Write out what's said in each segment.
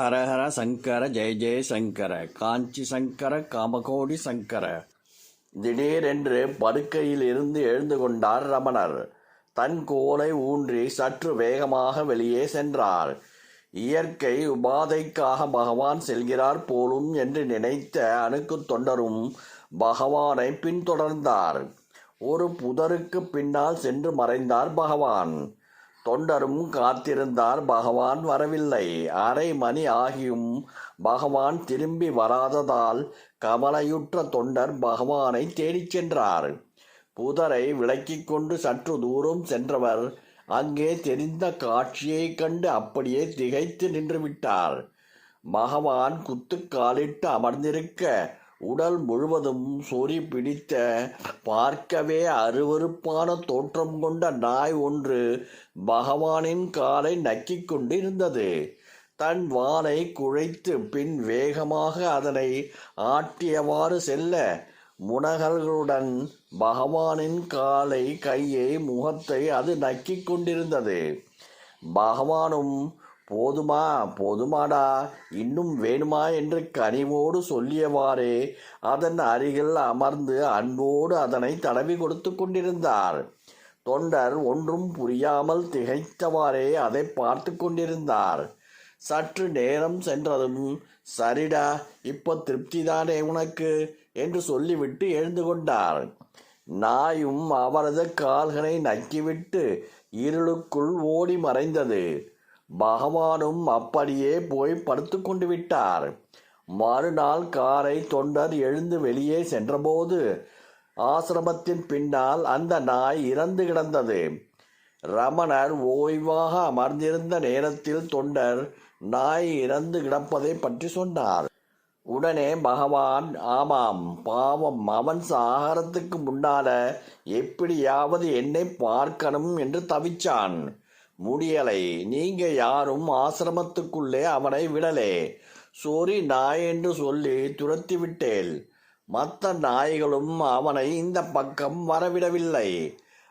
ஹரஹர சங்கர ஜெய ஜெய சங்கர காஞ்சி சங்கர காமகோடி சங்கர. திடீரென்று படுக்கையில் இருந்து எழுந்து கொண்டார் ரமணர். தன் கோலை ஊன்றி சற்று வேகமாக வெளியே சென்றார். இயற்கை உபாதைக்காக பகவான் செல்கிறார் போலும் என்று நினைத்த அணுக்கு தொண்டரும் பகவானை பின்தொடர்ந்தார். ஒரு புதருக்கு பின்னால் சென்று மறைந்தார் பகவான். தொண்டரும் காத்திருந்தார். பகவான் வரவில்லை. அரை மணி ஆகியும் பகவான் திரும்பி வராததால் கவலையுற்ற தொண்டர் பகவானை தேடிச் சென்றார். புதரை விளக்கிக் கொண்டு சற்று தூரம் சென்றவர் அங்கே தெரிந்த காட்சியைக் கண்டு அப்படியே திகைத்து நின்று விட்டார் பகவான் குத்துக்காலிட்டு அமர்ந்திருக்க உடல் முழுவதும் சொறி பிடித்த பார்க்கவே அருவருப்பான தோற்றம் கொண்ட நாய் ஒன்று பகவானின் காலை நக்கிக் கொண்டிருந்தது. தன் வானை குழைத்து பின் வேகமாக அதனை ஆட்டியவாறு செல்ல முனகர்களுடன் பகவானின் காலை கையை முகத்தை அது நக்கிக் கொண்டிருந்தது. பகவானும் போதுமா போதுமாடா இன்னும் வேணுமா என்று கனிவோடு சொல்லியவாறே அதன் அருகில் அமர்ந்து அன்போடு அதனை தடவி கொடுத்து கொண்டிருந்தார். தொண்டர் ஒன்றும் புரியாமல் திகைத்தவாறே அதை பார்த்து கொண்டிருந்தார். சற்று நேரம் சென்றதும் சரிடா இப்போ திருப்திதானே உனக்கு? என்று சொல்லிவிட்டு எழுந்து கொண்டார். நாயும் அவரது கால்களை நக்கிவிட்டு இருளுக்குள் ஓடி மறைந்தது. பகவானும் அப்படியே போய் படுத்துக்கொண்டு விட்டார். மறுநாள் காரை தொண்டர் எழுந்து வெளியே சென்றபோது ஆசிரமத்தின் பின்னால் அந்த நாய் இறந்து கிடந்தது. ரமணர் ஓய்வாக அமர்ந்திருந்த நேரத்தில் தொண்டர் நாய் இறந்து கிடப்பதை பற்றி சொன்னார். உடனே பகவான் ஆமாம் பாவம் அவன் சாகரத்துக்கு முன்னால எப்படியாவது என்னை பார்க்கணும் என்று தவிச்சான். முடியலை. நீங்க யாரும் ஆசிரமத்துக்குள்ளே அவனை விடலே. சொறி நாய் என்று சொல்லி துரத்தி விட்டேன் மற்ற நாய்களும் அவனை இந்த பக்கம் வரவிடவில்லை.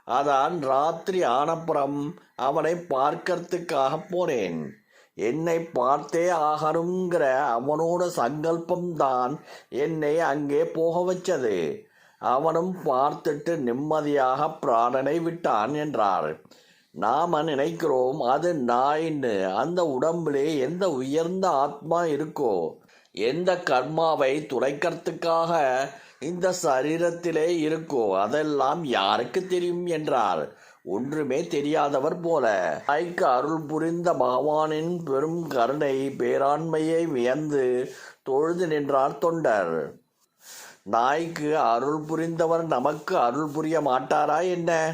அதான் ராத்திரி ஆனப்புறம் அவனை பார்க்கறதுக்காக போனேன். என்னை பார்த்தே ஆகணுங்கிற அவனோட சங்கல்பம்தான் என்னை அங்கே போக வச்சது. அவனும் பார்த்துட்டு நிம்மதியாக பிராணனை விட்டான் என்றார். நாம் நினைக்கிறோம் அது நாயின்னு. அந்த உடம்பிலே எந்த உயர்ந்த ஆத்மா இருக்கோ எந்த கர்மாவை துடைக்கிறதுக்காக இந்த சரீரத்திலே இருக்கோ அதெல்லாம் யாருக்கு தெரியும் என்றார். ஒன்றுமே தெரியாதவர் போல. நாய்க்கு அருள் புரிந்த பகவானின் பெரும் கருணை பேராண்மையை வியந்து தொழுது நின்றார் தொண்டர். நாய்க்கு அருள் புரிந்தவர் நமக்கு அருள் புரிய மாட்டாரா என்ன?